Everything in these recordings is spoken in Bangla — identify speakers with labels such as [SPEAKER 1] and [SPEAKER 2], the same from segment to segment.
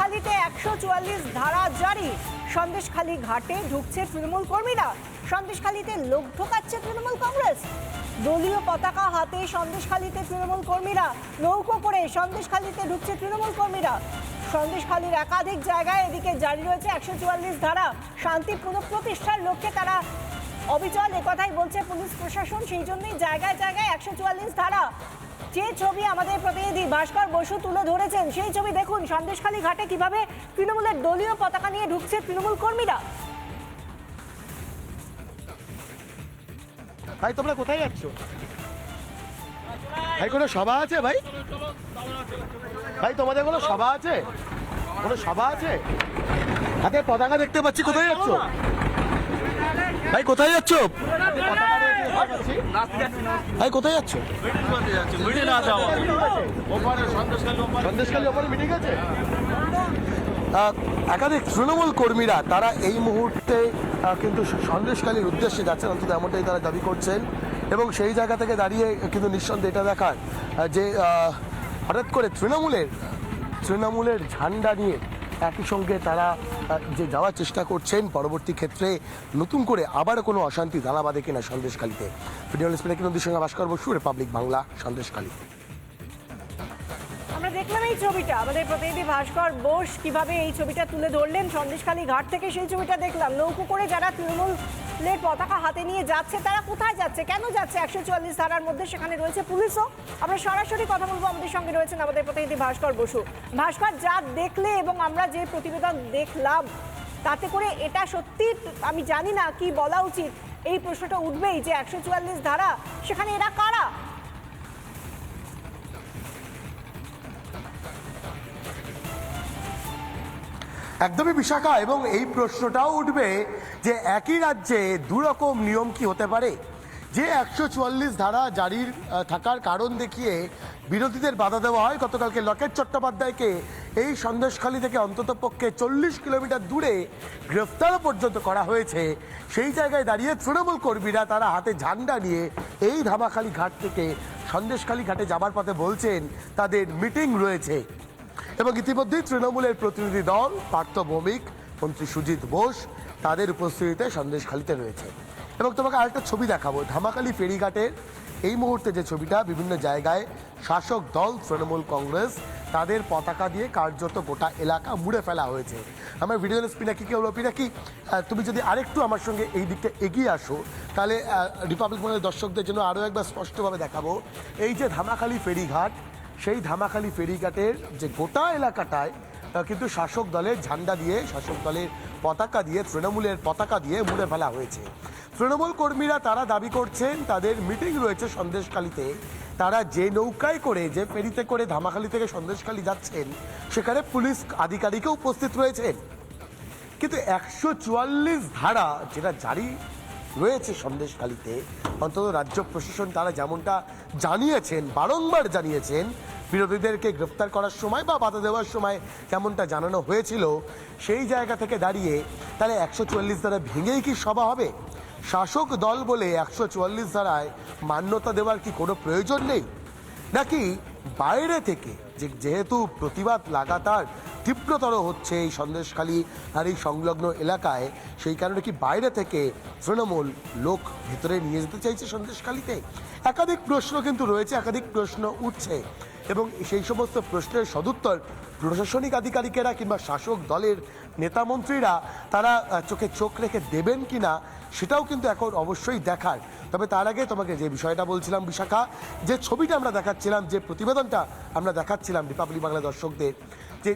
[SPEAKER 1] সন্দেশখালীতে একশো চুয়াল্লিশ ধারা জারি। সন্দেশখালী ঘাটে ঢুকছে তৃণমূল কর্মীরা। সন্দেশখালীতে লোক ঢোকাচ্ছে তৃণমূল কংগ্রেস। দলীয় পতাকা হাতে সন্দেশখালীতে তৃণমূল কর্মীরা। নৌকো করে সন্দেশখালীতে ঢুকছে তৃণমূল কর্মীরা। সন্দেশখালীর একাধিক জায়গায় এদিকে জারি রয়েছে একশো চুয়াল্লিশ ধারা। শান্তি পুনঃপ্রতিষ্ঠার লক্ষ্যে তারা অবিচল। একথাই বলছে পুলিশ প্রশাসন। সেই জন্যই জায়গায় জায়গায় একশো চুয়াল্লিশ ধারা। যে ছবি আমাদের প্রতিনিধি ভাস্কর বসু তুলে ধরেছেন, সেই ছবি দেখুন সন্দেশখালী ঘাটে কীভাবে তৃণমূলের দলীয় পতাকা নিয়ে ঢুকছে তৃণমূল কর্মীরা।
[SPEAKER 2] ভাই, তোমরা কোথায় যাচ্ছ? ভাই, কোনো সভা আছে ভাই? ভাই, তোমাদের কোনো সভা আছে? কোনো সভা আছে? হাতে পতাকা দেখতে পাচ্ছি, কোথায় যাচ্ছ? ভাই, কোথায় যাচ্ছ? ভাই কোথায় যাচ্ছ? একাধিক তৃণমূল কর্মীরা তারা এই মুহূর্তে কিন্তু সন্দেশকালীর উদ্দেশ্যে যাচ্ছেন অন্তত এমনটাই তারা দাবি করছেন। এবং সেই জায়গা থেকে দাঁড়িয়ে কিন্তু নিঃসন্দেহে এটা দেখার যে হঠাৎ করে তৃণমূলের তৃণমূলের ঝান্ডা নিয়ে একই সঙ্গে তারা যে যাওয়ার চেষ্টা করছেন, পরবর্তী ক্ষেত্রে নতুন করে আবার কোনো অশান্তি দানা বাঁধে কিনা সন্দেশখালীতে। ভিডিও স্পিনাকি নদীর সঙ্গে ভাস্কর বসু রিপাবলিক বাংলা, সন্দেশখালী।
[SPEAKER 1] আমরা দেখলাম এই ছবিটা, আমাদের প্রতিনিধি ভাস্কর বোস কীভাবে এই ছবিটা তুলে ধরলেন সন্দেশখালী ঘাট থেকে সেই ছবিটা দেখলাম। নৌকো করে যারা তৃণমূলের পতাকা হাতে নিয়ে যাচ্ছে, তারা কোথায় যাচ্ছে, কেন যাচ্ছে? একশো চুয়াল্লিশ ধারার মধ্যে সেখানে রয়েছে পুলিশও। আমরা সরাসরি কথা বলব, আমাদের সঙ্গে রয়েছেন আমাদের প্রতিনিধি ভাস্কর বসু। ভাস্কর, যা দেখলে এবং আমরা যে প্রতিবেদন দেখলাম, তাতে করে এটা সত্যি আমি জানি না কি বলা উচিত। এই প্রশ্নটা উঠবেই যে একশো চুয়াল্লিশ ধারা, সেখানে এরা কারা
[SPEAKER 2] একদমই বিশাখা, এবং এই প্রশ্নটাও উঠবে যে একই রাজ্যে দুরকম নিয়ম কি হতে পারে? যে একশো চুয়াল্লিশ ধারা জারির থাকার কারণ দেখিয়ে বিরোধীদের বাধা দেওয়া হয়, গতকালকে লকেট চট্টোপাধ্যায়কে এই সন্দেশখালী থেকে অন্ততপক্ষে চল্লিশ কিলোমিটার দূরে গ্রেফতারও পর্যন্ত করা হয়েছে। সেই জায়গায় দাঁড়িয়ে তৃণমূল কর্মীরা তারা হাতে ঝান্ডা নিয়ে এই ধামাখালী ঘাট থেকে সন্দেশখালী ঘাটে যাবার পথে বলছেন, তাদের মিটিং রয়েছে। এবং ইতিমধ্যেই তৃণমূলের প্রতিনিধি দল, পার্থ ভৌমিক, মন্ত্রী সুজিত বোস, তাদের উপস্থিতিতে সন্দেশখালিতে রয়েছে। এবং তোমাকে আরেকটা ছবি দেখাবো ধামাখালি ফেরিঘাটের। এই মুহূর্তে যে ছবিটা, বিভিন্ন জায়গায় শাসক দল, তৃণমূল কংগ্রেস, তাদের পতাকা দিয়ে কার্যত গোটা এলাকা মুড়ে ফেলা হয়েছে। আমার ভিডিও পিনাকি কে হলো পিনাকি তুমি যদি আরেকটু আমার সঙ্গে এই দিকটা এগিয়ে আসো, তাহলে রিপাবলিক মনের দর্শকদের জন্য আরও একবার স্পষ্টভাবে দেখাবো। এই যে ধামাখালি ফেরিঘাট সেই ধামাখালি ফেরিঘাটের যে গোটা এলাকাটায় কিন্তু শাসক দলের ঝান্ডা দিয়ে, শাসক দলের পতাকা দিয়ে, তৃণমূলের পতাকা দিয়ে মুড়ে ফেলা হয়েছে। তৃণমূল কর্মীরা তারা দাবি করছেন, তাদের মিটিং রয়েছে সন্দেশখালিতে। তারা যে নৌকায় করে, যে ফেরিতে করে ধামাখালি থেকে সন্দেশখালি যাচ্ছেন, সেখানে পুলিশ আধিকারিকও উপস্থিত রয়েছেন। কিন্তু একশো চুয়াল্লিশ ধারা যেটা জারি রয়েছে সন্দেশখালিতে। অন্তত রাজ্য প্রশাসন তারা যেমনটা জানিয়েছেন, বারংবার জানিয়েছেন, বিরোধীদেরকে গ্রেফতার করার সময় বা বাধা দেওয়ার সময় যেমনটা জানানো হয়েছিল, সেই জায়গা থেকে দাঁড়িয়ে তাহলে একশো চুয়াল্লিশ ধারা ভেঙেই কি সভা হবে? শাসক দল বলে একশো চুয়াল্লিশ ধারায় মান্যতা দেওয়ার কি কোনো প্রয়োজন নেই? নাকি বাইরে থেকে যে যেহেতু প্রতিবাদ লাগাতার তীব্রতর হচ্ছে এই সন্দেশখালী আর এই সংলগ্ন এলাকায়। সেই কারণে কি বাইরে থেকে তৃণমূল লোক ভেতরে নিয়ে যেতে চাইছে সন্দেশখালীতে? একাধিক প্রশ্ন কিন্তু রয়েছে, একাধিক প্রশ্ন উঠছে। এবং সেই সমস্ত প্রশ্নের সদুত্তর প্রশাসনিক আধিকারিকেরা কিংবা শাসক দলের নেতামন্ত্রীরা, তারা চোখে চোখ রেখে দেবেন কিনা, সেটাও কিন্তু এখন অবশ্যই দেখার তবে তার আগে তোমাকে যে বিষয়টা বলছিলাম, বিশাখা, যে ছবিটা আমরা দেখাচ্ছিলাম, যে প্রতিবেদনটা আমরা দেখাচ্ছিলাম রিপাবলিক বাংলা দর্শকদের, যে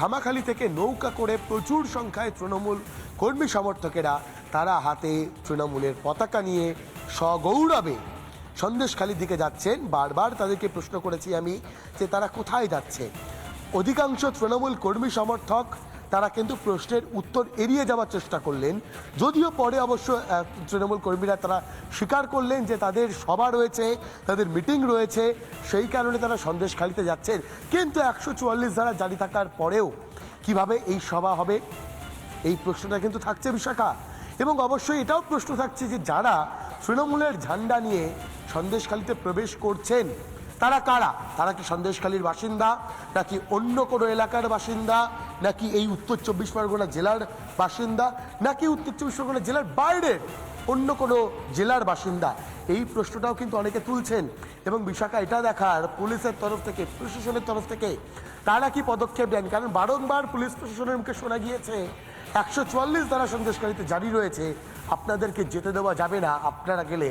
[SPEAKER 2] ধামাখালি থেকে নৌকা করে প্রচুর সংখ্যায় তৃণমূল কর্মী সমর্থকেরা তারা হাতে তৃণমূলের পতাকা নিয়ে সগৌরবে সন্দেশখালির দিকে যাচ্ছেন। বারবার তাদেরকে প্রশ্ন করেছি আমি যে তারা কোথায় যাচ্ছে? অধিকাংশ তৃণমূল কর্মী সমর্থক তারা কিন্তু প্রশ্নের উত্তর এড়িয়ে যাওয়ার চেষ্টা করলেন। যদিও পরে অবশ্য তৃণমূল কর্মীরা তারা স্বীকার করলেন যে তাদের সভা রয়েছে, তাদের মিটিং রয়েছে, সেই কারণে তারা সন্দেশখালিতে যাচ্ছেন। কিন্তু একশো চুয়াল্লিশ ধারা জারি থাকার পরেও কীভাবে এই সভা হবে, এই প্রশ্নটা কিন্তু থাকছে বিশাখা। এবং অবশ্যই এটাও প্রশ্ন থাকছে যে যারা তৃণমূলের ঝান্ডা নিয়ে সন্দেশখালিতে প্রবেশ করছেন তারা কারা? তারা কি সন্দেশখালীর বাসিন্দা? নাকি অন্য কোনো এলাকার বাসিন্দা? নাকি এই উত্তর চব্বিশ পরগনা জেলার বাসিন্দা? নাকি উত্তর চব্বিশ পরগনা জেলার বাইরের অন্য কোনো জেলার বাসিন্দা? এই প্রশ্নটাও কিন্তু অনেকে তুলছেন। এবং বিশাখা এটা দেখার পুলিশের তরফ থেকে, প্রশাসনের তরফ থেকে তারা কি পদক্ষেপ নেন? কারণ বারংবার পুলিশ প্রশাসনের মুখে শোনা গিয়েছে, একশো চুয়াল্লিশ দ্বারা সন্দেশকারীতে জারি রয়েছে। আপনাদেরকে যেতে দেওয়া যাবে না। আপনারা গেলে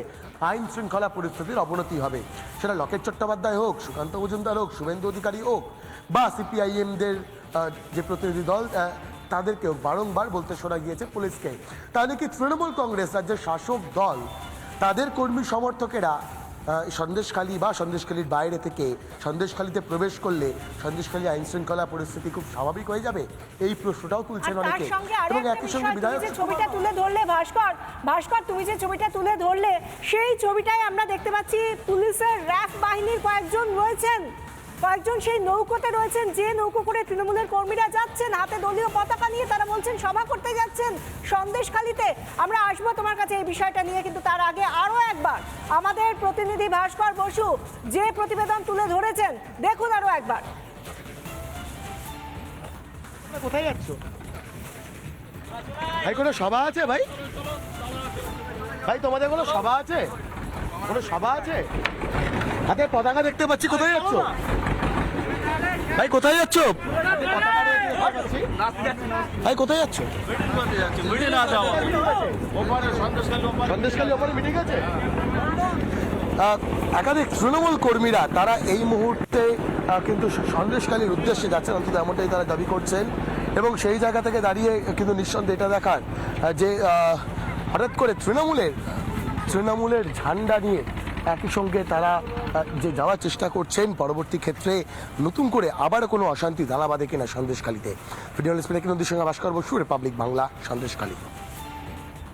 [SPEAKER 2] আইন শৃঙ্খলা পরিস্থিতির অবনতি হবে। সেটা লকেট চট্টোপাধ্যায় হোক, সুকান্ত মজুমদার হোক, শুভেন্দু অধিকারী হোক, বা সিপিআইএমদের যে প্রতিনিধি দল তাদেরকেও বারংবার বলতে শোনা গিয়েছে পুলিশকে। তাহলে কি তৃণমূল কংগ্রেস রাজ্যের শাসক দল, তাদের কর্মী সমর্থকেরা সন্দেশখালী বা সন্দেশখালীর বাইরে থেকে সন্দেশখালীতে প্রবেশ করলে সন্দেশখালী আইন শৃঙ্খলা পরিস্থিতি খুব স্বাভাবিক হয়ে যাবে? এই প্রশ্নটাও তুলছেন অনেকে। এবং একই সঙ্গে বিধায়ক
[SPEAKER 1] ছবিটা তুলে ধরলে ভাস্কর ভাস্কর তুমি যে ছবিটা তুলে ধরলে সেই ছবিটাই আমরা দেখতে পাচ্ছি পুলিশের র্যাফ বাহিনীর কয়েকজন রয়েছেন। কয়েকজন সেই নৌকোতে রয়েছেন যে নৌকো করে তৃণমূলের কর্মীরা যাচ্ছেন হাতে দলীয় পতাকা নিয়ে তারা বলছেন সভা করতে যাচ্ছেন সন্দেশখালিতে। আমরা আসব তোমার কাছে এই বিষয়টা নিয়ে কিন্তু তার আগে আরও একবার আমাদের প্রতিনিধি ভাস্কর বসু যে প্রতিবেদন তুলে ধরেছেন দেখুন আরও একবার।
[SPEAKER 2] কোথায় যাচ্ছ? ভাই কোনো সভা আছে ভাই? ভাই তোমাদের কোনো সভা আছে? কোনো সভা আছে? হাতে পতাকা দেখতে পাচ্ছি কোথায় যাচ্ছ? ভাই কোথায় যাচ্ছ। ভাই কোথায় যাচ্ছ? সন্দেশকালী ওপরে মিটিং আছে? একাধিক তৃণমূল কর্মীরা, তারা এই মুহূর্তে কিন্তু সন্দেশকালীর উদ্দেশ্যে যাচ্ছেন, অন্তত এমনটাই তারা দাবি করছেন। এবং সেই জায়গা থেকে দাঁড়িয়ে কিন্তু নিঃসন্দেহে এটা দেখার যে হঠাৎ করে তৃণমূলের তৃণমূলের ঝান্ডা নিয়ে একই সঙ্গে তারা যে যাওয়ার চেষ্টা করছেন, পরবর্তী ক্ষেত্রে নতুন করে আবার কোনো অশান্তি দানা বাঁধে কিনা সন্দেশখালীতে। ভিডিও স্পিনাকি নদীর সঙ্গে ভাস্কর বসু রিপাবলিক বাংলা, সন্দেশখালী।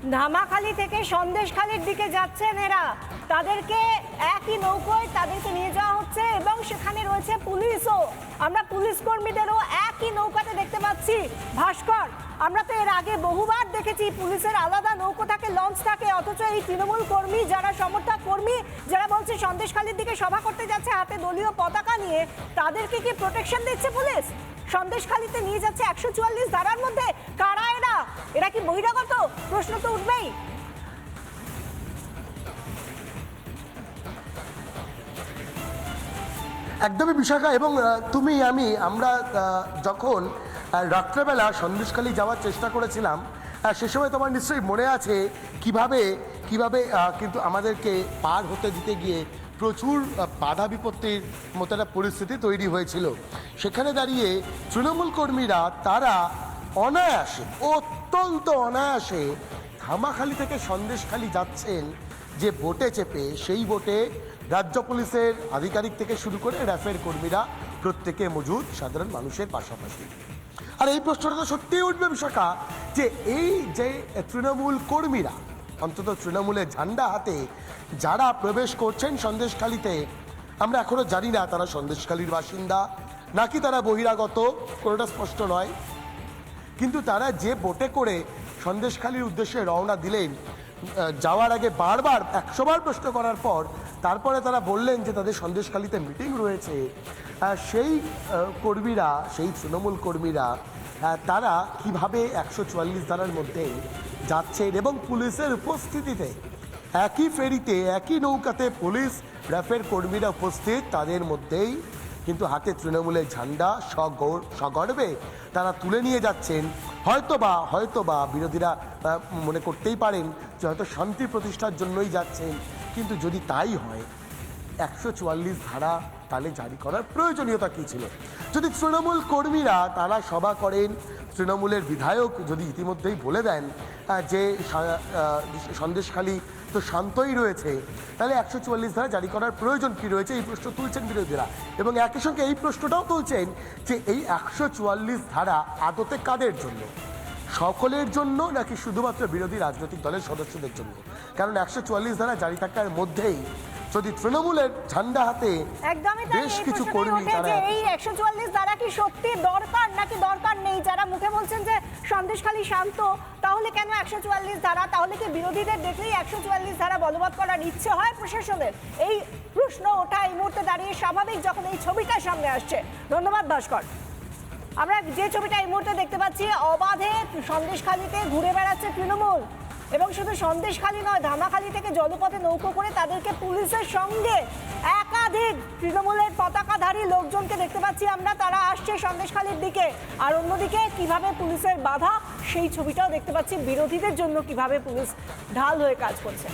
[SPEAKER 1] ধামাখালি থেকে সন্দেশখালির দিকে যাচ্ছেন এরা। তাদেরকে একই নৌকোয় তাদেরকে নিয়ে যাওয়া হচ্ছে এবং সেখানে রয়েছে পুলিশও। আমরা পুলিশ কর্মীদেরও একই নৌকাতে দেখতে পাচ্ছি। ভাস্কর, আমরা তো এর আগে বহুবার দেখেছি পুলিশের আলাদা নৌকো থাকে লঞ্চ থাকে অথচ এই তৃণমূল কর্মী যারা সমর্থক কর্মী, যারা বলছে সন্দেশখালির দিকে সভা করতে যাচ্ছে হাতে দলীয় পতাকা নিয়ে, তাদেরকে কি প্রোটেকশন দিচ্ছে পুলিশ? সন্দেশখালিতে নিয়ে যাচ্ছে একশো চুয়াল্লিশ ধারার মধ্যে। কারা এরা? এরা কি বহিরাগত? প্রশ্ন তো উঠবেই।
[SPEAKER 2] একদমই বিশাখা এবং তুমি, আমি, আমরা যখন রাত্রেবেলা সন্দেশখালী যাওয়ার চেষ্টা করেছিলাম সে সময় তোমার নিশ্চয়ই মনে আছে কীভাবে কীভাবে কিন্তু আমাদেরকে পার হতে দিতে গিয়ে প্রচুর বাধা বিপত্তির মতো একটা পরিস্থিতি তৈরি হয়েছিল। সেখানে দাঁড়িয়ে তৃণমূল কর্মীরা, তারা অনায়াসে, অত্যন্ত অনায়াসে ধামাখালি থেকে সন্দেশখালি যাচ্ছেন যে বোটে চেপে। সেই বোটে রাজ্য পুলিশের আধিকারিক থেকে শুরু করে র্যাফের কর্মীরা প্রত্যেকে মজুদ, সাধারণ মানুষের পাশাপাশি। আর এই প্রশ্নটা তো সত্যিই উঠবে বিশাখা, যে এই যে তৃণমূল কর্মীরা অন্তত তৃণমূলের ঝান্ডা হাতে যারা প্রবেশ করছেন সন্দেশখালিতে, আমরা এখনও জানি না তারা সন্দেশখালির বাসিন্দা নাকি তারা বহিরাগত, কোনোটা স্পষ্ট নয়। কিন্তু তারা যে বোটে করে সন্দেশখালির উদ্দেশ্যে রওনা দিলেন যাওয়ার আগে বারবার, একশোবার প্রশ্ন করার পর তারপরে তারা বললেন যে তাদের সন্দেশখালিতে মিটিং রয়েছে। সেই কর্মীরা, সেই তৃণমূল কর্মীরা তারা কীভাবে একশো চুয়াল্লিশ ধারার মধ্যে যাচ্ছেন এবং পুলিশের উপস্থিতিতে। একই ফেরিতে, একই নৌকাতে পুলিশ র্যাফের কর্মীরা উপস্থিত তাদের মধ্যেই। কিন্তু হাতে তৃণমূলের ঝান্ডা, সগৌর, সগর্বে তারা তুলে নিয়ে যাচ্ছেন। হয়তোবা হয়তোবা বিরোধীরা মনে করতেই পারেন যে হয়তো শান্তি প্রতিষ্ঠার জন্যই যাচ্ছেন। কিন্তু যদি তাই হয়, একশো চুয়াল্লিশ ধারা তাহলে জারি করার প্রয়োজনীয়তা কী ছিল? যদি তৃণমূল কর্মীরা তারা সভা করেন, তৃণমূলের বিধায়ক যদি ইতিমধ্যেই বলে দেন যে সন্দেশখালী তো শান্তই রয়েছে, তাহলে একশো চুয়াল্লিশ ধারা জারি করার প্রয়োজন কি রয়েছে? এই প্রশ্ন তুলছেন বিরোধীরা। এবং একই সঙ্গে এই প্রশ্নটাও তুলছেন যে এই একশো চুয়াল্লিশ ধারা আদতে কাদের জন্য? সকলের জন্য নাকি শুধুমাত্র বিরোধী রাজনৈতিক দলের সদস্যদের জন্য? কারণ একশো চুয়াল্লিশ ধারা জারি থাকার মধ্যেই যদি তৃণমূলের ঝান্ডা হাতে বেশ
[SPEAKER 1] এই
[SPEAKER 2] কিছু কর্মী তারা।
[SPEAKER 1] এই একশো চুয়াল্লিশ দ্বারা কি সত্যি দরকার নাকি দরকার নেই? যারা মুখে বলছেন যে সন্দেশখালী শান্ত তাহলে কেন একশো চুয়াল্লিশ ধারা তাহলে কি বিরোধীদের দেখলেই একশো চুয়াল্লিশ ধারা বলবৎ করার ইচ্ছে হয় প্রশাসনের? এই প্রশ্ন প্রশ্ন ওঠা এই মুহূর্তে দাঁড়িয়ে স্বাভাবিক যখন এই ছবিটা সামনে আসছে। ধন্যবাদ ভাস্কর। আমরা যে ছবিটা এই মুহূর্তে দেখতে পাচ্ছি অবাধে সন্দেশখালিতে ঘুরে বেড়াচ্ছে তৃণমূল। এবং শুধু সন্দেশখালী নয়, ধামাখালি থেকে জলপথে নৌকো করে তাদেরকে পুলিশের সঙ্গে একাধিক তৃণমূলের পতাকাধারী লোকজনকে দেখতে পাচ্ছি আমরা। তারা আসছে সন্দেশখালির দিকে। আর অন্যদিকে কীভাবে পুলিশের বাধা, সেই ছবিটাও দেখতে পাচ্ছি। বিরোধীদের জন্য কীভাবে পুলিশ ঢাল হয়ে কাজ করছে।